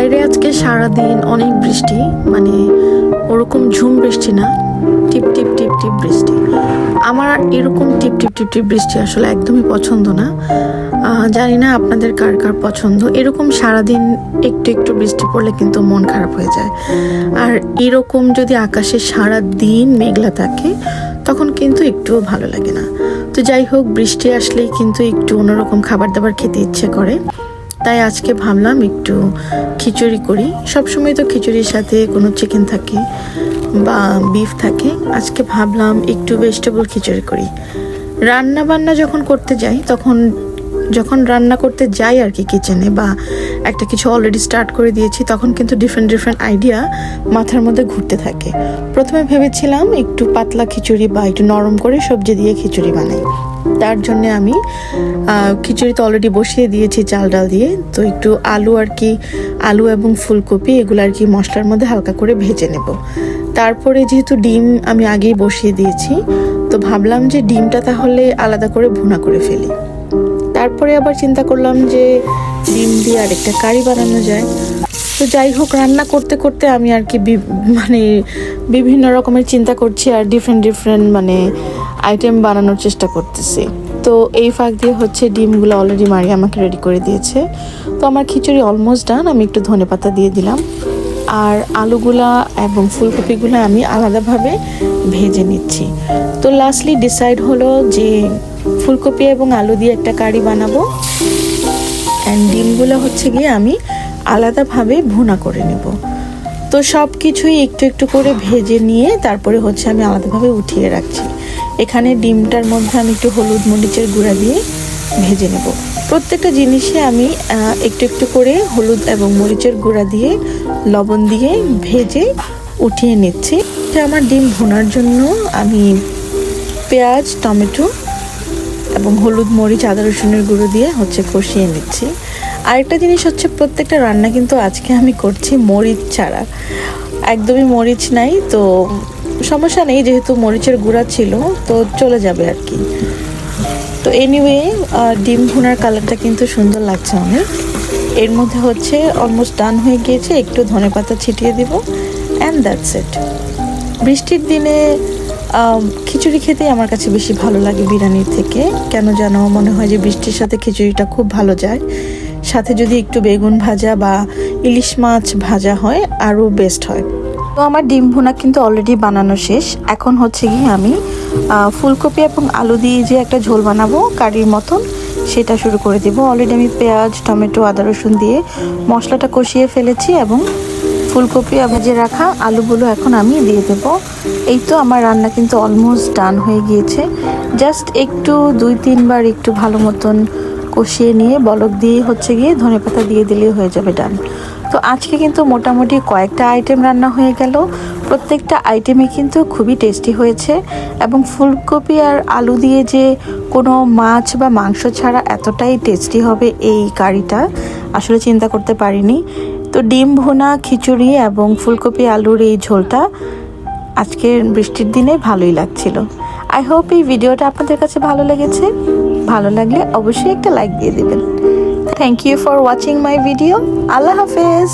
বাইরে আজকে সারা দিন অনেক বৃষ্টি মানে ওরকম ঝুম বৃষ্টি না, টিপ টিপ টিপ টিপ বৃষ্টি। আমার এরকম টিপ টিপ টিপ টিপ বৃষ্টি আসলে একদমই পছন্দ না। জানি না আপনাদের কার কার পছন্দ। এরকম সারাদিন একটু একটু বৃষ্টি পড়লে কিন্তু মন খারাপ হয়ে যায়। আর এরকম যদি আকাশে সারা দিন মেঘলা থাকে, তখন কিন্তু একটুও ভালো লাগে না। তো যাই হোক, বৃষ্টি আসলেই কিন্তু একটু অন্যরকম খাবার দাবার খেতে ইচ্ছে করে। তাই আজকে ভাবলাম একটু খিচুড়ি করি। সবসময় তো খিচুড়ির সাথে কোনো চিকেন থাকে বা বিফ থাকে। আজকে ভাবলাম একটু ভেজিটেবল খিচুড়ি করি। রান্না বান্না যখন করতে যাই, তখন যখন রান্না করতে যাই আর কি কিচেনে বা একটা কিছু অলরেডি স্টার্ট করে দিয়েছি, তখন কিন্তু ডিফারেন্ট ডিফারেন্ট আইডিয়া মাথার মধ্যে ঘুরতে থাকে। প্রথমে ভেবেছিলাম একটু পাতলা খিচুড়ি বা একটু নরম করে সবজি দিয়ে খিচুড়ি বানাই। তার জন্য আমি খিচুড়ি তো অলরেডি বসিয়ে দিয়েছি চাল ডাল দিয়ে। তো একটু আলু আর কি, আলু এবং ফুলকপি এগুলো আর কি মশলার মধ্যে হালকা করে ভেজে নেব। তারপরে যেহেতু ডিম আমি আগেই বসিয়ে দিয়েছি, তো ভাবলাম যে ডিমটা তাহলে আলাদা করে ভুনা করে ফেলি। তারপরে আবার চিন্তা করলাম যে ডিম দিয়ে আরেকটা কারি বানানো যায়। তো যাই হোক, রান্না করতে করতে আমি আর কি মানে বিভিন্ন রকমের চিন্তা করছি আর ডিফারেন্ট ডিফারেন্ট মানে আইটেম বানানোর চেষ্টা করতেছি। তো এই ফাঁক দিয়ে হচ্ছে ডিমগুলো অলরেডি মারি আমাকে রেডি করে দিয়েছে। তো আমার খিচুড়ি অলমোস্ট ডান আমি একটু ধনে পাতা দিয়ে দিলাম। আর আলুগুলা এবং ফুলকপিগুলো আমি আলাদাভাবে ভেজে নিচ্ছি। তো লাস্টলি ডিসাইড হলো যে ফুলকপি এবং আলু দিয়ে একটা কারি বানাবো। অ্যান্ড ডিমগুলো হচ্ছে গিয়ে আমি আলাদাভাবে ভুনা করে নেব। তো সব কিছুই একটু একটু করে ভেজে নিয়ে তারপরে হচ্ছে আমি আলাদাভাবে উঠিয়ে রাখছি। এখানে ডিমটার মধ্যে আমি একটু হলুদ মরিচের গুঁড়া দিয়ে ভেজে নেব। প্রত্যেকটা জিনিসে আমি একটু একটু করে হলুদ এবং মরিচের গুঁড়া দিয়ে লবণ দিয়ে ভেজে উঠিয়ে নিচ্ছি। আমার ডিম ভুনার জন্য। আমি পেঁয়াজ, টমেটো এবং হলুদ মরিচ, আদা রসুনের গুঁড়ো দিয়ে হচ্ছে কষিয়ে নিচ্ছি। আরেকটা জিনিস হচ্ছে, প্রত্যেকটা রান্না কিন্তু আজকে আমি করছি মরিচ ছাড়া। একদমই মরিচ নাই, তো সমস্যা নেই, যেহেতু মরিচের গুঁড়া ছিল, তো চলে যাবে আর কি। তো এনিওয়ে ডিম ভুনার কালারটা কিন্তু সুন্দর লাগছে অনেক। এর মধ্যে হচ্ছে অলমোস্ট ডান হয়ে গিয়েছে, একটু ধনেপাতা ছিটিয়ে দিব। অ্যান্ড দ্যাটস ইট বৃষ্টির দিনে খিচুড়ি খেতেই আমার কাছে বেশি ভালো লাগে বিরিয়ানির থেকে। কেন যেন মনে হয় যে বৃষ্টির সাথে খিচুড়িটা খুব ভালো যায়। সাথে যদি একটু বেগুন ভাজা বা ইলিশ মাছ ভাজা হয়, আরও বেস্ট হয়। তো আমার ডিম ভুনা কিন্তু অলরেডি বানানো শেষ। এখন হচ্ছে কি আমি ফুলকপি এবং আলু দিয়ে যে একটা ঝোল বানাবো কারির মতন, সেটা শুরু করে দিব। অলরেডি আমি পেঁয়াজ, টমেটো, আদা রসুন দিয়ে মশলাটা কষিয়ে ফেলেছি এবং ফুলকপি ভেজে রাখা আলুগুলো এখন আমি দিয়ে দেব। এই তো আমার রান্না কিন্তু অলমোস্ট ডান হয়ে গিয়েছে। জাস্ট একটু, দুই, তিনবার একটু ভালো মতন কষিয়ে নিয়ে বলক দিয়ে হচ্ছে গিয়ে ধনেপাতা দিয়ে দিলেই হয়ে যাবে ডান তো আজকে কিন্তু মোটামুটি কয়েকটা আইটেম রান্না হয়ে গেল। প্রত্যেকটা আইটেমই কিন্তু খুবই টেস্টি হয়েছে এবং ফুলকপি আর আলু দিয়ে যে কোনো মাছ বা মাংস ছাড়া এতটাই টেস্টি হবে এই কারিটা, আসলে চিন্তা করতে পারিনি। তো ডিম ভুনা, খিচুড়ি এবং ফুলকপি আলুর এই ঝোলটা আজকের বৃষ্টির দিনে ভালোই লাগছিল। আই হোপ এই ভিডিওটা আপনাদের কাছে ভালো লেগেছে। ভালো লাগলে অবশ্যই একটা লাইক দিয়ে দেবেন। Thank you for watching my video আল্লাহ হাফেজ।